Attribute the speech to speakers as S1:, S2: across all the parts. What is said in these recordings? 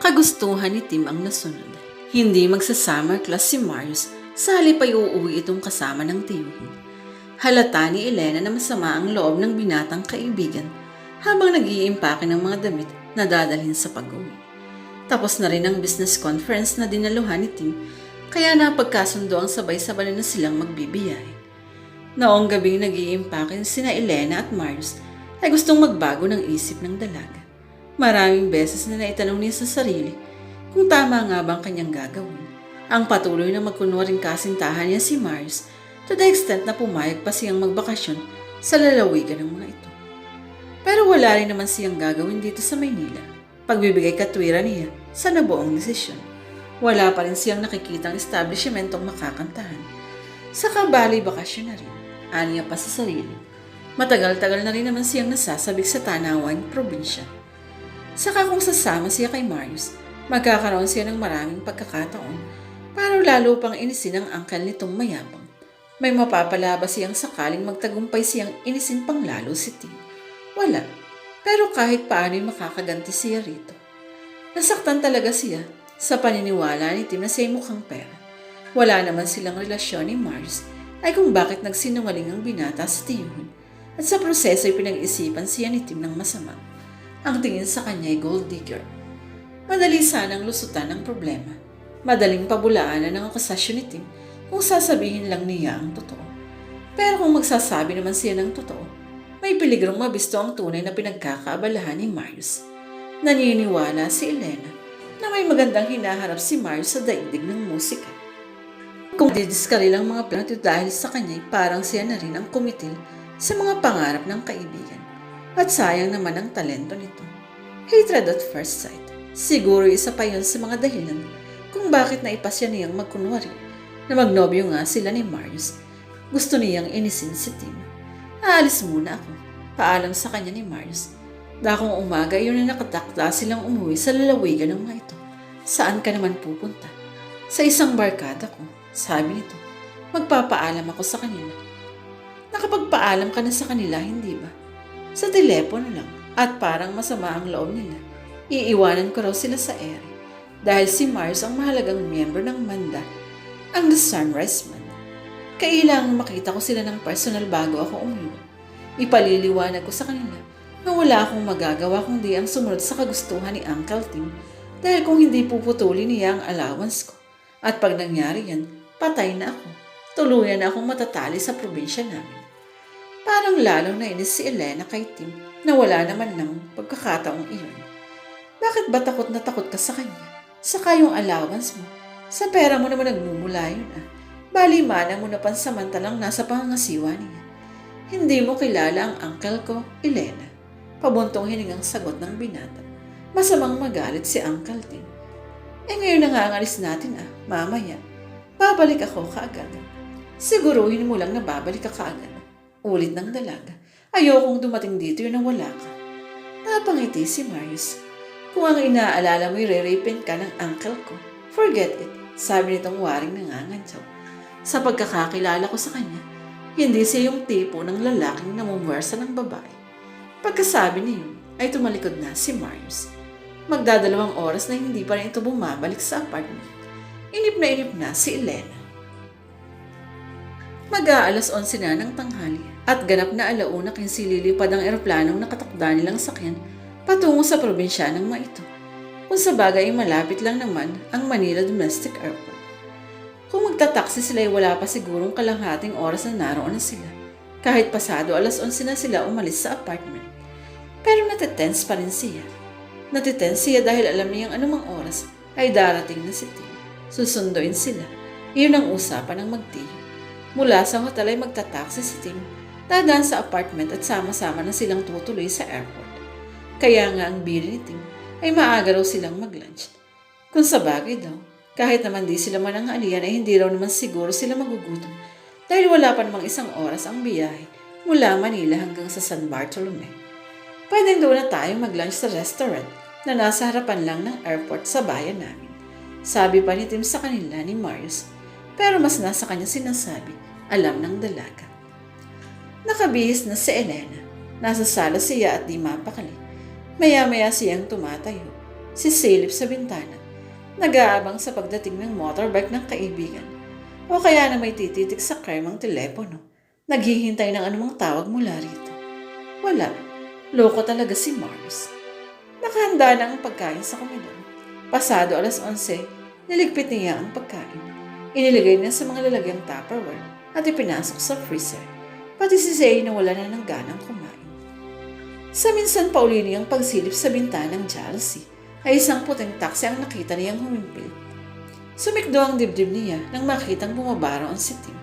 S1: Kagustuhan ni Tim ang nasunod. Hindi magsa-summer class si Marius, sa halip ay uuwi itong kasama ng tiyuhin. Halata ni Elena na masama ang loob ng binatang kaibigan habang nag-iimpake ng mga damit na dadalhin sa pag-uwi. Tapos na rin ang business conference na dinaluhan ni Tim, kaya napagkasundo ang sabay-sabay na silang magbibiyahe. Noong gabing nag-iimpake sina Elena at Marius ay gustong magbago ng isip ng dalaga. Maraming beses na naitanong niya sa sarili kung tama nga bang kanyang gagawin. Ang patuloy na magkunwaring kasintahan niya si Marius to the extent na pumayag pa siyang magbakasyon sa lalawigan ng mga ito. Pero wala rin naman siyang gagawin dito sa Maynila. Pagbibigay katwiran niya sa nabuong desisyon. Wala pa rin siyang nakikitang establishmentong makakantahan. Sa kabali bakasyon na rin, aniya pa sa sarili. Matagal-tagal na rin naman siyang nasasabik sa Tanawang probinsya. Saka kung sasama siya kay Marius, magkakaroon siya ng maraming pagkakataon para lalo pang inisin ang angkal nitong mayabang. May mapapalabas siyang sakaling magtagumpay siyang inisin pang lalo si Tim. Wala. Pero kahit paano makakaganti siya rito. Nasaktan talaga siya sa paniniwala ni Tim na siya mukhang pera. Wala naman silang relasyon ni Mars ay kung bakit nagsinungaling ang binata sa tiyuhin at sa proseso ay pinag-isipan siya ni Tim ng masama. Ang tingin sa kanya ay gold digger. Madali sanang lusutan ang problema. Madaling pabulaanan ang akusasyon ni Tim kung sasabihin lang niya ang totoo. Pero kung magsasabi naman siya ng totoo, may piligrong mabisto ang tunay na pinagkakaabalahan ni Marius. Naniniwala si Elena na may magandang hinaharap si Marius sa daigdig ng musika. Kung didiskari lang mga plano dahil sa kanya parang siya na rin ang kumitil sa mga pangarap ng kaibigan. At sayang naman ang talento nito. Hatred at first sight. Siguro isa pa yun sa mga dahilan kung bakit naipasya niyang magkunwari na magnobyo nga sila ni Marius. Gusto niyang inisin si Tim. Aalis muna ako. Paalam sa kanya ni Marius. Dakong umaga yun na nakatakda silang umuwi sa lalawigan ng mga ito. Saan ka naman pupunta? Sa isang barkada ko, sabi nito. Magpapaalam ako sa kanila. Nakapagpaalam ka na sa kanila, hindi ba? Sa telepono lang at parang masama ang loob nila. Iiwanan ko raw sila sa ere dahil si Mars ang mahalagang miyembro ng Manda, ang The Sunrise Man. Kailangan makita ko sila ng personal bago ako umuwi. Ipaliliwanag ko sa kanila na wala akong magagawa kundi ang sumunod sa kagustuhan ni Uncle Tim dahil kung hindi puputulin niya ang allowance ko. At pag nangyari yan, patay na ako. Tuluyan na akong matatali sa probinsya namin. Parang lalong nainis si Elena kay Tim na wala naman ng pagkakataong iyon. Bakit ba takot na takot ka sa kanya? Saka yung allowance mo. Sa pera mo naman nagmumula yun ah. Bali mana mo na pansamantalang nasa pangangasiwa niya. Hindi mo kilala ang uncle ko, Elena. Pabuntong hiningang sagot ng binata. Masamang magalit si Uncle Tim. Eh ngayon na nga ang alis natin ah, mamaya. Babalik ako kaagad. Siguruhin mo lang na babalik ka kaagad. Ulit ng dalaga. Ayokong dumating dito yun ang wala ka. Napangiti si Marius. Kung ang inaalala mo'y re-rapin ka ng uncle ko, forget it, sabi nitong waring nangangansaw. Sa pagkakakilala ko sa kanya, hindi siya yung tipo ng lalaking namumwersa ng babae. Pagkasabi niyo, ay tumalikod na si Marius. Magdadalawang oras na hindi pa rin ito bumabalik sa apartment. Inip na inip na si Elena. Mag-aalas 11 na ng tanghali at ganap na alauna kung sililipad ang eroplanong nakatakda nilang sakyan patungo sa probinsya ng mga ito. Kung sa bagay ay malapit lang naman ang Manila Domestic Airport. Kung magtataksi sila ay wala pa sigurong kalanghating oras na naroon na sila. Kahit pasado alas 11 na sila umalis sa apartment. Pero natitense pa rin siya. Natitense siya dahil alam niyang anumang oras ay darating na si Tim. Susunduin sila. Iyon ang usapan ng magtiyo. Mula sa hotel ay magtataksi si Tim, dadaan sa apartment at sama-sama na silang tutuloy sa airport. Kaya nga ang bili ni Tim ay maaga raw silang mag-lunch. Kung sa bagay daw, kahit naman di sila mananghalian ay hindi raw naman siguro sila magugutom dahil wala pa namang isang oras ang biyahe mula Manila hanggang sa San Bartolome. Pwedeng doon na tayo mag-lunch sa restaurant na nasa harapan lang ng airport sa bayan namin. Sabi pa ni Tim sa kanila ni Marius pero mas nasa kanya sinasabi, alam ng dalaga. Nakabihis na si Elena. Nasa sala siya at di mapakali. Maya-maya siyang tumatayo. si Silip sa bintana, nag-aabang sa pagdating ng motorbike ng kaibigan. O kaya na may tititik sa kremang telepono, naghihintay ng anumang tawag mula rito. Wala, loko talaga si Mars. Nakahanda na ang pagkain sa komedor. Pasado alas 11, niligpit niya ang pagkain. Inilagay niya sa mga lalagyang tupperware at ipinasok sa freezer. Pati si Zay na wala na ng ganang kumain. Sa minsan pauli niyang pagsilip sa bintana ng jealousy, ay isang puting taksi ang nakita niyang humimpil. Sumikdo ang dibdib niya nang makitang bumabaro ang si Tim.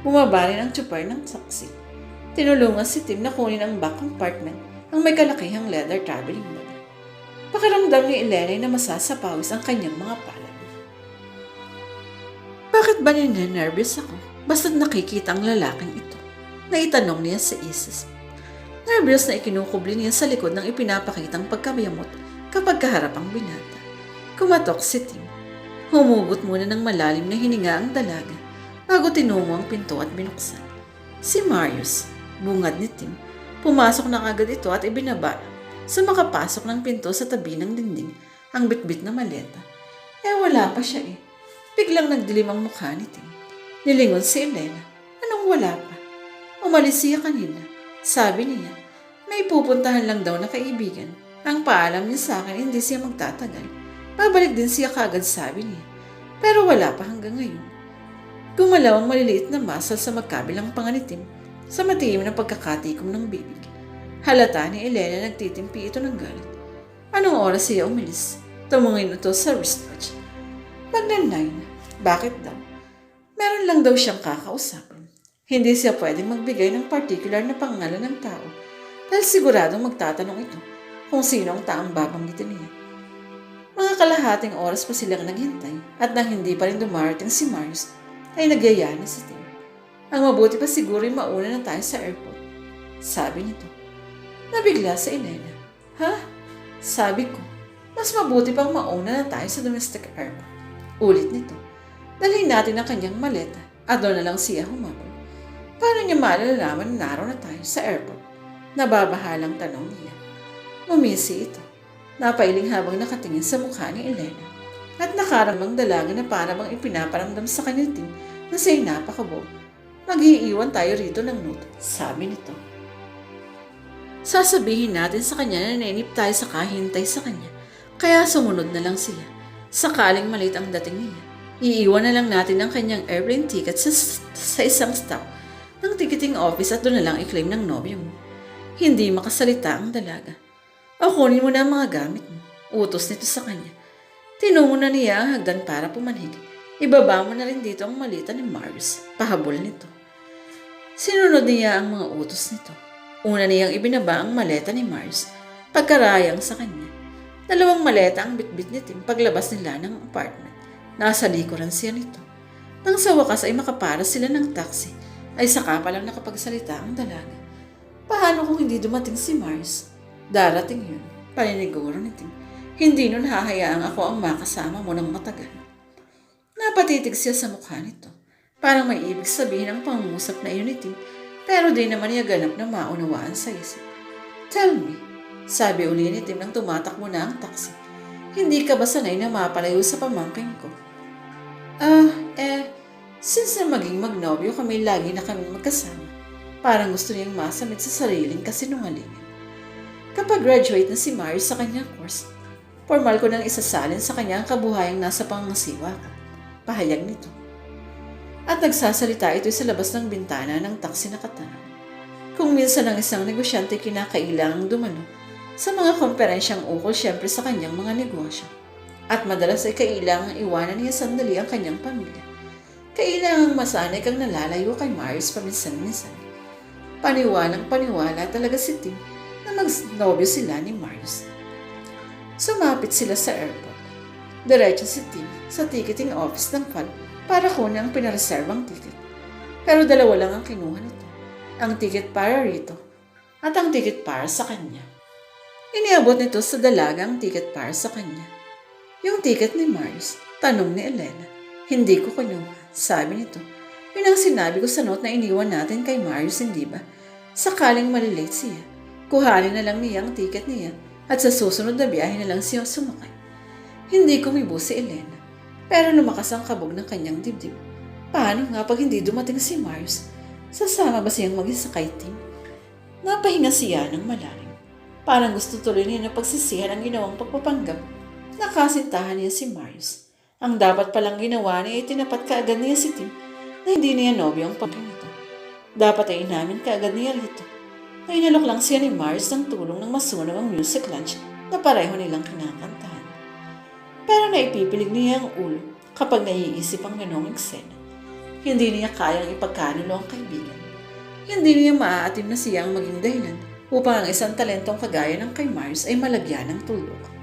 S1: Bumaba rin ang chopper ng taksi. Tinulungan si Tim na kunin ang back compartment ng may kalakihang leather traveling bag. Pakiramdam ni Elena na masasapawis ang kanyang mga palad. Bakit ba nervous ako? Basta't nakikita ang lalaking ito. Naitanong niya sa Isis. Nervous na ikinukubli niya sa likod ng ipinapakitang pagkabiyamot kapag kaharap ang binata. Kumatok si Tim. Humugot muna ng malalim na hininga ang dalaga bago tinungo ang pinto at binuksan. Si Marius, bungad ni Tim, pumasok na agad ito at ibinaba sa makapasok ng pinto sa tabi ng dingding ang bitbit na maleta. Eh wala pa siya eh. Biglang nagdilim ang mukha ni Tim. Nilingon si Elena. Anong wala pa? Umalis siya kanina. Sabi niya, may pupuntahan lang daw na kaibigan. Ang paalam niya sa akin, hindi siya magtatagal. Babalik din siya kagad, sabi niya. Pero wala pa hanggang ngayon. Gumalaw ang maliliit na muscle sa magkabilang panganitim sa matiim na pagkakatikom ng bibig. Halata ni Elena nagtitimpi ito ng galit. Anong oras siya umalis? Tumungin ito sa wristwatch. Nagnan-nine. Bakit daw? Meron lang daw siyang kakausapin. Hindi siya pwedeng magbigay ng particular na pangalan ng tao dahil siguradong magtatanong ito kung sino ang taong babanggitin niya. Mga kalahating oras pa silang naghintay at nang hindi pa rin dumarating si Marius, ay nagyaya na si Tim. Ang mabuti pa siguro ay mauna na tayo sa airport. Sabi nito. Nabigla sa Elena. Ha? Sabi ko, mas mabuti pang mauna na tayo sa domestic airport. Ulit nito. Dalhin natin ang kanyang maleta at doon na lang siya humabol. Paano niya malalaman na naroon na tayo sa airport? Nababahalang tanong niya. Umisi ito. Napailing habang nakatingin sa mukha ni Elena. At nakaramang dalaga na para bang ipinaparamdam sa kanya ting na siya'y napakabog. Mag-iiwan tayo rito ng note, sabi nito. Sasabihin natin sa kanya na nainip tayo sa kahintay sa kanya. Kaya sumunod na lang siya. Sakaling malit ang dating niya. Iiwan na lang natin ang kanyang airplane ticket sa, sa isang stop ng ticketing office at doon na lang i-claim ng nobyo mo. Hindi makasalita ang dalaga. O kunin mo na ang mga gamit mo. Utos nito sa kanya. Tinungo na niya ang hagdan para pumanhig. Ibaba mo na rin dito ang malita ni Mars. Pahabol nito. Sinunod niya ang mga utos nito. Una niyang ibinaba ang maleta ni Mars. Pagkarayang sa kanya. Dalawang maleta ang bitbit ni Tim paglabas nila ng apartment. Nasa likuran siya nito. Nang sa wakas ay makapara sila ng taxi, ay saka pa lang nakapagsalita ang dalaga. Paano kung hindi dumating si Mars? Darating yun. Paniniguro ni Tim. Hindi nun hahayaang ako ang makasama mo ng matagal. Napatitig siya sa mukha nito. Parang may ibig sabihin ang pangungusap na Tim, pero di naman niya ganap na maunawaan sa isip. Tell me, sabi uli ni Tim nang tumatakbo na ang taxi. Hindi ka ba sanay na mapalayo sa pamangkin ko? Ah, eh, since na maging magnobyo kami lagi na kami magkasama, parang gusto niyang masamit sa sariling kasinungalingan. Kapag graduate na si Marius sa kanyang course, formal ko nang isasalin sa kanya ang kabuhayang nasa pangangasiwa ka. Pahayag nito. At nagsasalita ito sa labas ng bintana ng taksi na katanang. Kung minsan ang isang negosyante kinakailangang dumalo sa mga komperensyang ukol siyempre sa kanyang mga negosyo. At madalas ay kailangang iwanan niya sandali ang kanyang pamilya. Kailangang masanay kang nalalayo kay Marius paminsan-minsan. Paniwalang paniwala talaga si Tim na magnobyo sila ni Marius. Sumapit sila sa airport. Diretso si Tim sa ticketing office ng FAL para kunin ang pinareservang ticket. Pero dalawa lang ang kinuha nito. Ang ticket para rito at ang ticket para sa kanya. Iniabot nito sa dalaga ang ticket para sa kanya. Yung ticket ni Marius, tanong ni Elena. Hindi ko kinuha, sabi nito. Yun ang sinabi ko sa note na iniwan natin kay Marius, hindi ba? Sakaling malilate siya, kuhanin na lang niya ang ticket niya at sa susunod na biyahe na lang siya sumakay. Hindi kumibo si Elena. Pero lumakas ang kabog ng kanyang dibdib. Paano nga pag hindi dumating si Marius? Sasama ba siyang mag-isa kay Tim? Napahinga siya ng malalim. Parang gusto tuloy niya na pagsisihan ang ginawang pagpapanggap. Nakasintahan niya si Marius. Ang dapat palang ginawa niya ay tinapat kaagad niya si Tim na hindi niya nobyo ang pagkain nito. Dapat ay inamin kaagad niya rito. Na inalok lang siya ni Marius ng tulong ng masunog ang music lunch na pareho nilang kinakantahan. Pero naipipilig niya ang ulo kapag naiisip ang ganong eksena. Hindi niya kayang ipagkanulo ang kaibigan. Hindi niya maaatim na siya ang maging dahilan upang ang isang talentong kagaya ng kay Mars ay malagyan ng tulog.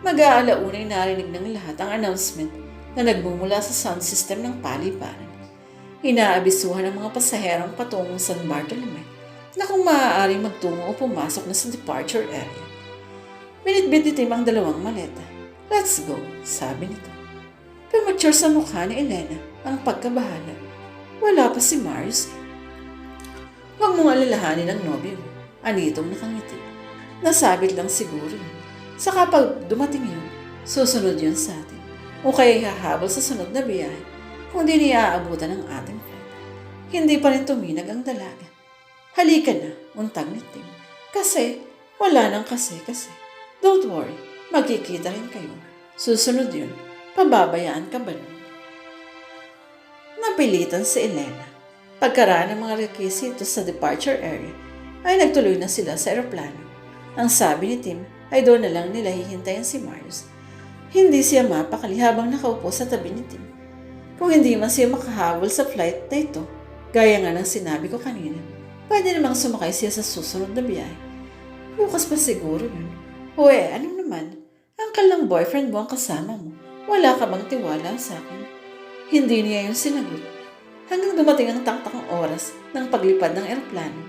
S1: Mag-aalaunay narinig ng lahat ang announcement na nagbumula sa sound system ng paliparan. Inaabisuhan ang mga pasaherong patungong San Bartolome na kung maaaring magtungo o pumasok na sa departure area. Binitbit ni Tim ang dalawang maleta. Let's go, sabi nito. Premature sa mukha ni Elena ang pagkabahala. Wala pa si Mars. Huwag mong alalahanin ang nobyo. Anitong nakangiti. Nasabit lang siguro. Sa kapag dumating yun, susunod yun sa atin. O kaya hahabol sa sunod na biyahe kung di niya aabutan ng ating flight. Hindi pa rin tuminag ang dalaga. Halika na, untag ni Tim. Kasi, wala nang kasi-kasi. Don't worry, magkikita rin kayo. Susunod yun, pababayaan ka ba nun? Napilitan si Elena. Pagkaraan ng mga requisitos sa departure area, ay nagtuloy na sila sa eroplano. Ang sabi ni Tim ay doon na lang nila hihintayin si Marius. Hindi siya mapakali habang nakaupo sa tabi ni Tim. Kung hindi man siya makahabol sa flight na ito, gaya nga ng sinabi ko kanina, pwede namang sumakay siya sa susunod na biyahe. Bukas pa siguro yun. Eh, ano naman? Angkal ng boyfriend mo ang kasama mo. Wala ka bang tiwala sa akin? Hindi niya yung sinagot. Hanggang dumating ang taktakang oras ng paglipad ng eroplano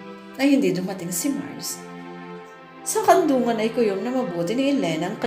S1: ay hindi dumating si Mars. Sa kandungan ay kuyom na mabuti ni Elena ang